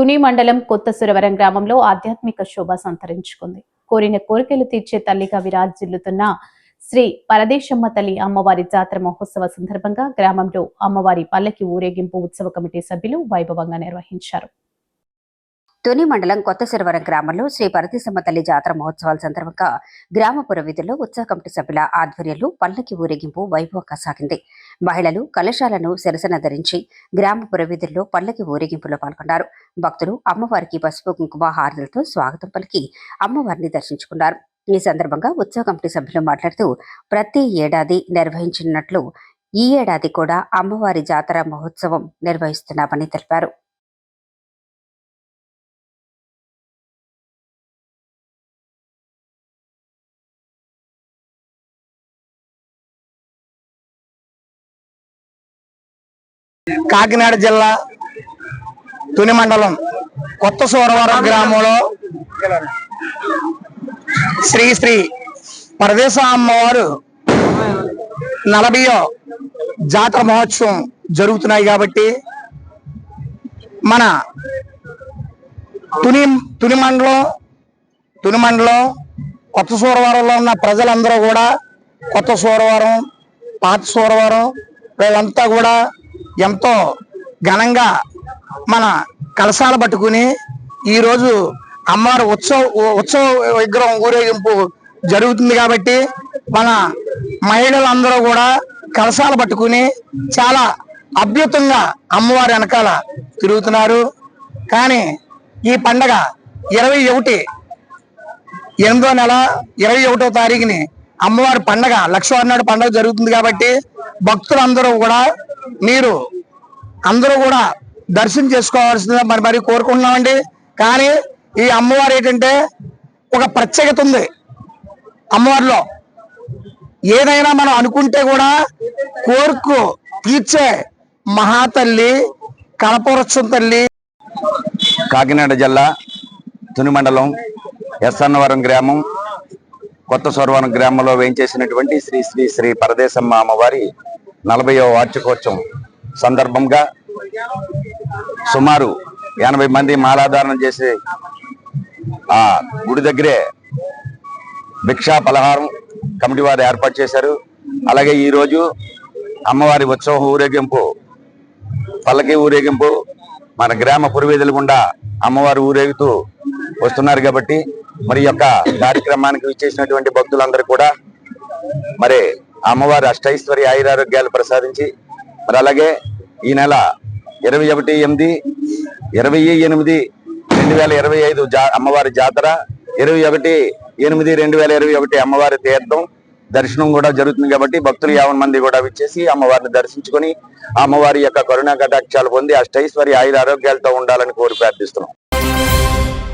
తుని మండలం కొత్త సురవరం గ్రామంలో ఆధ్యాత్మిక శోభ సంతరించుకుంది. కోరిన కోరికలు తీర్చే తల్లిగా విరాజిల్లుతున్న శ్రీ పరదేశమ్మ తల్లి అమ్మవారి జాతర మహోత్సవ సందర్భంగా గ్రామంలో అమ్మవారి పల్లకి ఊరేగింపు ఉత్సవ కమిటీ సభ్యులు వైభవంగా నిర్వహించారు. తొని మండలం కొత్త సిరవరం గ్రామంలో శ్రీ పరతిసమ్మ తల్లి జాతర మహోత్సవాల సందర్భంగా గ్రామ పురవీధుల్లో ఉత్సవ కమిటీ సభ్యుల ఆధ్వర్యంలో పల్లకి ఊరేగింపు వైభవంగా సాగింది. మహిళలు కలశాలను శిరసన ధరించి గ్రామ పురవీధుల్లో పల్లకి ఊరేగింపులో పాల్గొన్నారు. భక్తులు అమ్మవారికి పసుపు కుంకుమ హారతులతో స్వాగతం పలికి అమ్మవారిని దర్శించుకున్నారు. ఈ సందర్భంగా ఉత్సవ కమిటీ సభ్యులు మాట్లాడుతూ ప్రతి ఏడాది నిర్వహించినట్లు ఈ ఏడాది కూడా అమ్మవారి జాతర మహోత్సవం నిర్వహిస్తున్నామని తెలిపారు. కాకినాడ జిల్లా తుని మండలం కొత్త సూరవరం గ్రామంలో శ్రీ శ్రీ పరదేశ అమ్మవారు నలభయో జాతర మహోత్సవం జరుగుతున్నాయి కాబట్టి మన తుని తుని మండలం తుని మండలం కొత్త సూరవరంలో ఉన్న ప్రజలందరూ కూడా కొత్త సూరవరం పాత సూరవరం వీళ్ళంతా కూడా ఎంతో ఘనంగా మన కలశాలు పట్టుకుని ఈరోజు అమ్మవారి ఉత్సవ ఉత్సవ విగ్రహం ఊరేగింపు జరుగుతుంది కాబట్టి మన మహిళలందరూ కూడా కలశాలు పట్టుకుని చాలా అభ్యుతంగా అమ్మవారి వెనకాల తిరుగుతున్నారు. కానీ ఈ పండగ ఇరవై ఒకటి ఎనిమిదో నెల ఇరవై ఒకటో తారీఖుని అమ్మవారి పండగ లక్షవారి నాడు పండగ జరుగుతుంది కాబట్టి భక్తులందరూ కూడా మీరు అందరూ కూడా దర్శనం చేసుకోవాల్సిందిగా మరి మరి కోరుకుంటున్నామండి. కానీ ఈ అమ్మవారు ఏంటంటే ఒక ప్రత్యేకత ఉంది. అమ్మవారిలో ఏదైనా మనం అనుకుంటే కూడా కోరుకు తీర్చే మహాతల్లి కనపవృక్షం తల్లి. కాకినాడ జిల్లా తుని మండలం ఎస్సన్నవరం గ్రామం కొత్త సోరవరం గ్రామంలో వేయించేసినటువంటి శ్రీ శ్రీ శ్రీ పరదేశమ్మ అమ్మవారి నలభైవ వార్షికోత్సవం సందర్భంగా సుమారు ఎనభై మంది మాలాధారణ చేసే ఆ గుడి దగ్గరే భిక్షా పలహారం కమిటీ వారు ఏర్పాటు చేశారు. అలాగే ఈరోజు అమ్మవారి ఉత్సవం ఊరేగింపు పల్లకి ఊరేగింపు మన గ్రామ పురవీధుల గుండా అమ్మవారు ఊరేగుతూ వస్తున్నారు కాబట్టి మరి యొక్క కార్యక్రమానికి విచ్చేసినటువంటి భక్తులందరూ కూడా మరి అమ్మవారి అష్టైశ్వర్య ఆయురారోగ్యాలు ప్రసాదించి మరి అలాగే ఈ నెల ఇరవై ఒకటి ఎనిమిది ఇరవై ఎనిమిది రెండు వేల ఇరవై ఐదు జా అమ్మవారి జాతర ఇరవై ఒకటి ఎనిమిది రెండు వేల ఇరవై ఒకటి అమ్మవారి తీర్థం దర్శనం కూడా జరుగుతుంది కాబట్టి భక్తులు యావన్ మంది కూడా విచ్చేసి అమ్మవారిని దర్శించుకొని అమ్మవారి యొక్క కరుణా కటాక్షాలు పొంది అష్టైశ్వర్య ఆయుర ఆరోగ్యాలతో ఉండాలని కోరి ప్రార్థిస్తున్నాం.